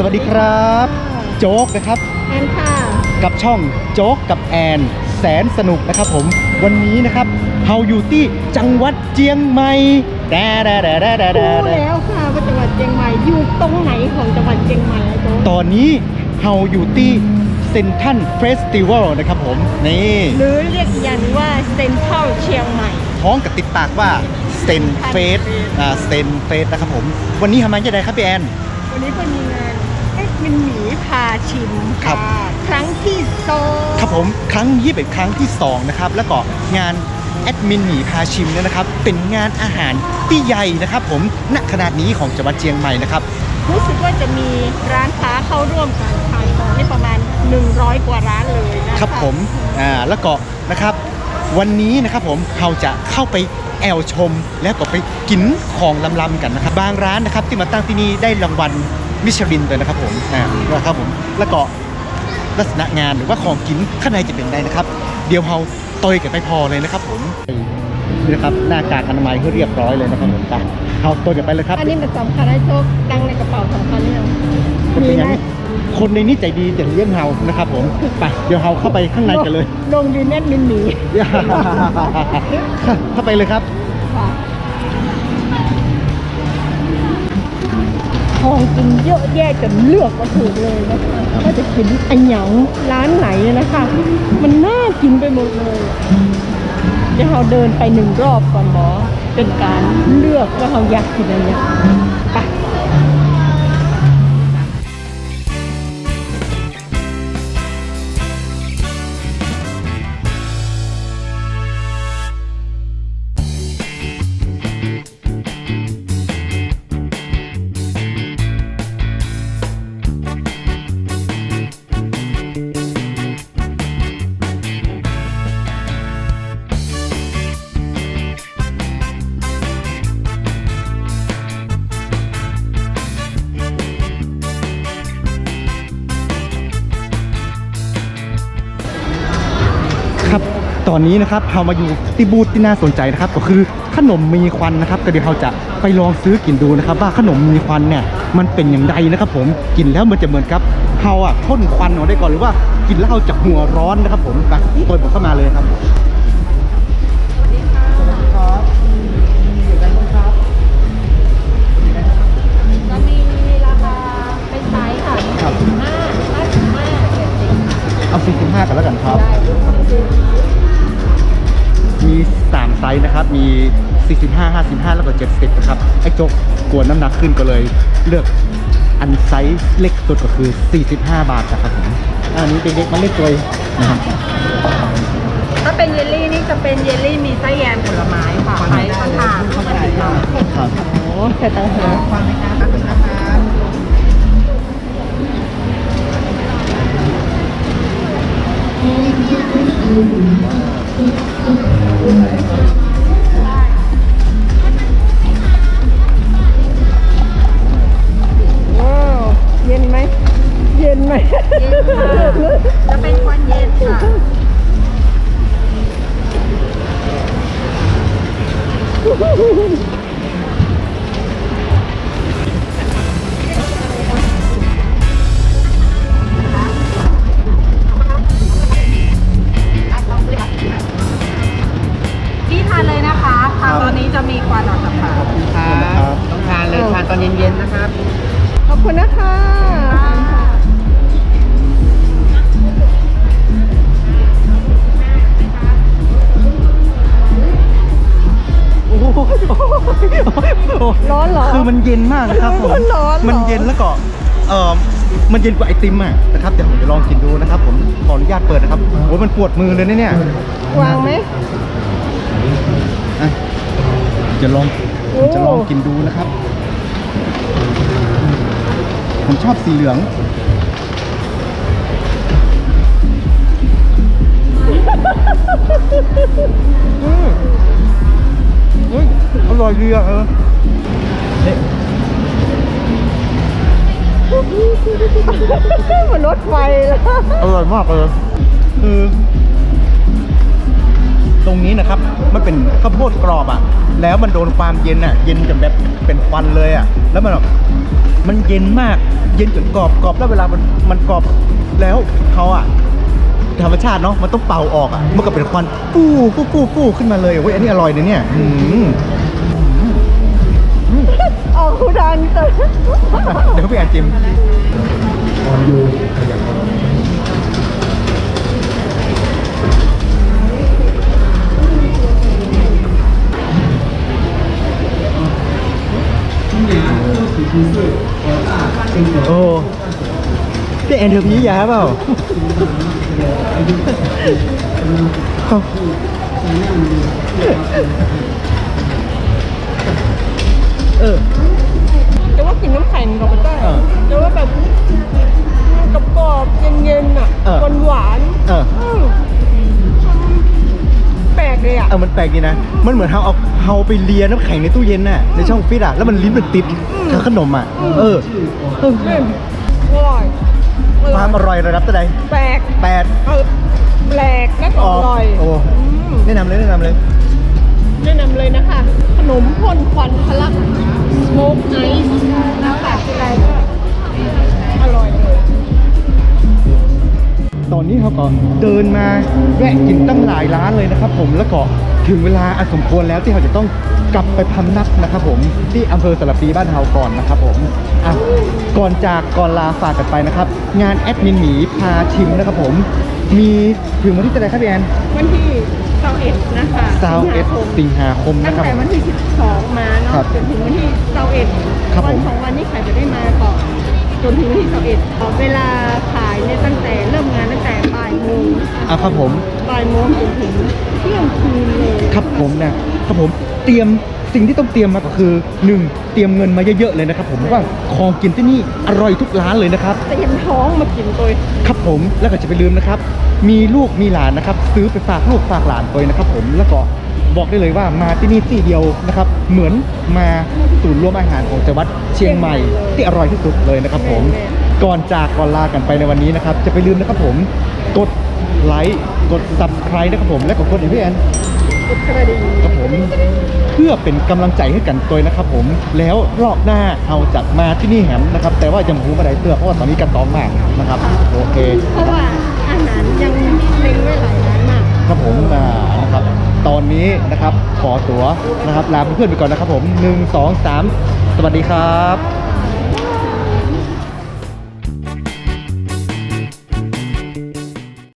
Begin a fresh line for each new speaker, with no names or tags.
สวัสดีครับ โจ๊กนะครับ
แอนค่ะ
กับช่องโจ๊กกับแอน แสนสนุกนะครับผมวันนี้นะครับเฮาอยู่ที่จังหวัดเจียงใหม่แดแดแดแดแดแด
รู้
แด
แล้วค่ะว่าจังหวัดเชียงใหม่อยู่ตรงไหนของจังหวัดเชียงใหม่อะโจ๊ก
ตอนนี้เฮาอยู่ที่เซนทันเฟสติวัลนะครับผมนี่
หรือเรียกอีกอย่างหนึงว่าเซ็นทรัลเชียงใหม่
ท้องกับติดปากว่าเซนเฟสอ่าเซนเฟสนะครับผมวันนี้ทำไมจะได้ครับพี่แอน
วันนี้เพิ่นมีงานเอ็ก มินหมีพาชิม
ครับะ
ครั้งที่สอง
ครับผมครั้งนี้เป็นครั้งที่สองนะครับแล้วก็งานแอดมินหมีพาชิมเนี่ยนะครับ เป็นงานอาหารที่ใหญ่นะครับ ผมณขนาดนี้ของจังหวัดเชียงใหม่นะครับ
รู้สึกว่าจะมีร้านค้าเข้าร่วมการขายของนี่ประมาณ 100 กว่าร้านเลยนะคะ
ครับผมอ่าแล้วก็นะครับ วันนี้นะครับผมเราจะเข้าไปแอลชม แล้วก็ไปกินของลำๆกันนะครับ บางร้านนะครับที่มาตั้งที่นี่ได้รางวัล มิชลินเลยนะครับผมอ่านะครับผมแล้วก็ลักษณะงานหรือว่าของกินข้างในจะเป็นไงนะครับ เดี๋ยวเราตอยกันไปพอเลยนะครับผมนี่นะครับหน้ากากอนามัยให้เรียบร้อยเลยนะครับผมไปเราตอยกันไปเลยครับ
อันนี้มันสำคัญนะโจ๊กดังในกระเป๋าสำคัญหรือยัง
เป็น
มี
อ
ไห
ย่ามงนี้คนในนี้ใจดีจะเลี้ยงเฮานะครับผมไปเดี๋ยวเฮาเข้าไปข้างในกันเลย
ลงดินเน็ตมินหมี
เข้าไปเลยครับ
กินเยอะแยะจนเลือกมาถูกเลยนะคะก็จะกินอันหยังร้านไหนนะคะ มันน่ากินไปหมดเลยเดี๋ยวเราเดินไปหนึ่งรอบก่อนหมอเป็นการเลือกว่าเราอยากกินอะไร
ตอนนี้นะครับเรามาอยู่ที่บูธที่น่าสนใจนะครับ ก็คือขนมมีควันนะครับก็เดี๋ยวเราจะไปลองซื้อกินดูนะครับ ว่าขนมมีควันเนี่ยมันเป็นอย่างไรนะครับ ผมกินแล้วมันจะเหมือนกับเราอะพ่นควันออกได้ก่อนหรือว่ากินแล้วเราจะหัวร้อนนะครับ ผมไปเปิดผมเข้ามาเลยครับ นะ
ค
รับ มี 45 55 แล้วก็ 70 นะครับ ไอ้โจ๊กกลัวน้ำหนักขึ้นก็เลยเลือกอันไซส์เล็กสุดก็คือ 45 บาทนะครับผม อันนี้เด็กๆมาเล่นตัวนะครับ
ถ้าเป็นเยลลี่นี่จะเป็นเยลลี่มีไส้แยมผลไม้ค่ะไข่ข้างทางปกติเรา
ครับ
โอ้แต่ต่างหาก
ฟังไหม
Uhul! ร้
อนเห
รอ
คือมันเย็นมากนะครับผม
มันร้อนเหรอ
มันเย็นแล้วก็เออมันเย็นกว่าไอติมอะนะครับเดี๋ยวผมจะลองกินดูนะครับ ผมขออนุญาตเปิดนะครับโอ้ยมันปวดมือเลยนะเนี่ย
วางไหม
อะจะลอง
โอ้
ผมจะลองกินดูนะครับ ผมชอบสีเหลือง อืมเฮ้ย อร่อยดีอะเออ
มันรถไฟแล้ว
อร่อยมากเลยคือตรงนี้นะครับมันเป็นข้าวโพดกรอบอะ แล้วมันโดนความเย็นอะ เย็นจนแบบเป็นควันเลยอะ แล้วมันแบบมันเย็นมาก เย็นจนกรอบกรอบแล้วเวลามันมันกรอบแล้วเขาอะธรรมชาติเนาะมันต้องเป่าออกอะมันก็เป็นควันปู้ปู้ปู้ปู้ขึ้นมาเลยเว้ยอันนี้อร่อยนะเนี่ยอืม
ออกคูดันแต่
เดี๋ยวพี่อนจิมโอ้พี่แอนเธอพียาเปล่า เอ้าเออ
แต่ว่ากินน้ำแข็งกับมันได้
เออ
แต่ว่าแบบกรอบๆเย็นๆอะ
เออ
หวาน
เออ
ๆอืมแปลกเลยอะ
เออ มันแปลกดีนะ มันเหมือนเราเอาเราไปเลียน้ำแข็งในตู้เย็นน่ะ ในช่องฟิตอะ แล้วมันลิ้นมันติดกับขนมอะ เออเออ
อืมอร่อย
ความอร่อยระดับเท่าไหร่
แปลก
แปด
เออแปลกและก็อร่อย
โอ้
ม
แนะนำเลยแนะนำเลย
แนะนำเลย นะคะขนมพ่นควันทะลักสโมกไนท์แล้วแต่อะไรก็อร่อยเลย
ตอนนี้เขาก็เดินมาแวะกินตั้งหลายร้านเลยนะครับ ผมแล้วก็ถึงเวลาอันสมควรแล้วที่เขาจะต้องกลับไปพำนักนะครับผมที่อำเภอสารปีบ้านเฮาก่อนนะครับผมอะก่อนจากก่อนลาฝากกันไปนะครับ งานแอดมินหมีพาชิมนะครับผมมีถึงวันที่เท่าไหรครับพี่แอน
วันที่ 21นะคะ
ซาวเอส
สิงหาคม
สิงหาคม
ตั้
นะ
ง
ครับ
แต่วันที่ 12 มา
ครั
เนาะ
บ
จนถึงวันที่21
ครับ
วั
ผม
สองวันนี้ใครจะได้มาก่อนจนถึงวันที่21เวลาขายเนี่ยตั้งแต่เริ่มงานตั้งแต่บ่ายโมง
อะครับผม
บ่ายโมงจนถึงเที่ยงคืนเลย
ครับผมนะครับผมเตรียม สิ่งที่ต้องเตรียมมาก็คือหนึ่งเตรียมเงินมาเยอะๆเลยนะครับผมเพราะว่าของกินที่นี่อร่อยทุกร้านเลยนะครับ
เตรียมท้องมากินตัว
ครับผมแล้วก็จะไปลืมนะครับ มีลูกมีหลานนะครับ ซื้อไปฝากลูกฝากหลานตัวนะครับผมแล้วก็บอกได้เลยว่ามาที่นี่ที่เดียวนะครับ เหมือนมาศูนย์รวมอาหารของจังหวัดเชียงใหม่ ที่อร่อยที่สุดเลยนะครับผมก่อนจากก่อนลากันไปในวันนี้นะครับ จะไปลืมนะครับผมกดไลค์กด subscribe นะครับผมและก็กดอีกพี่แอน
กดกระดิ่ง
ครับผม เพื่อเป็นกำลังใจให้กันตัวนะครับผม แล้วรอบหน้าเอาจะมาที่นี่แหมนะครับ แต่ว่ายังหูมาได้เตื้อเพราะว่าตอนนี้กันตอมมากนะครับ โอเค
เพราะว่าอาหารยังเล็งไว้หลายร้านมาก
ครับผมอ่านะครับ ตอนนี้นะครับขอตัวนะครับลาเพื่อนๆไปก่อนนะครับผม1 2 3สวัสดีครับ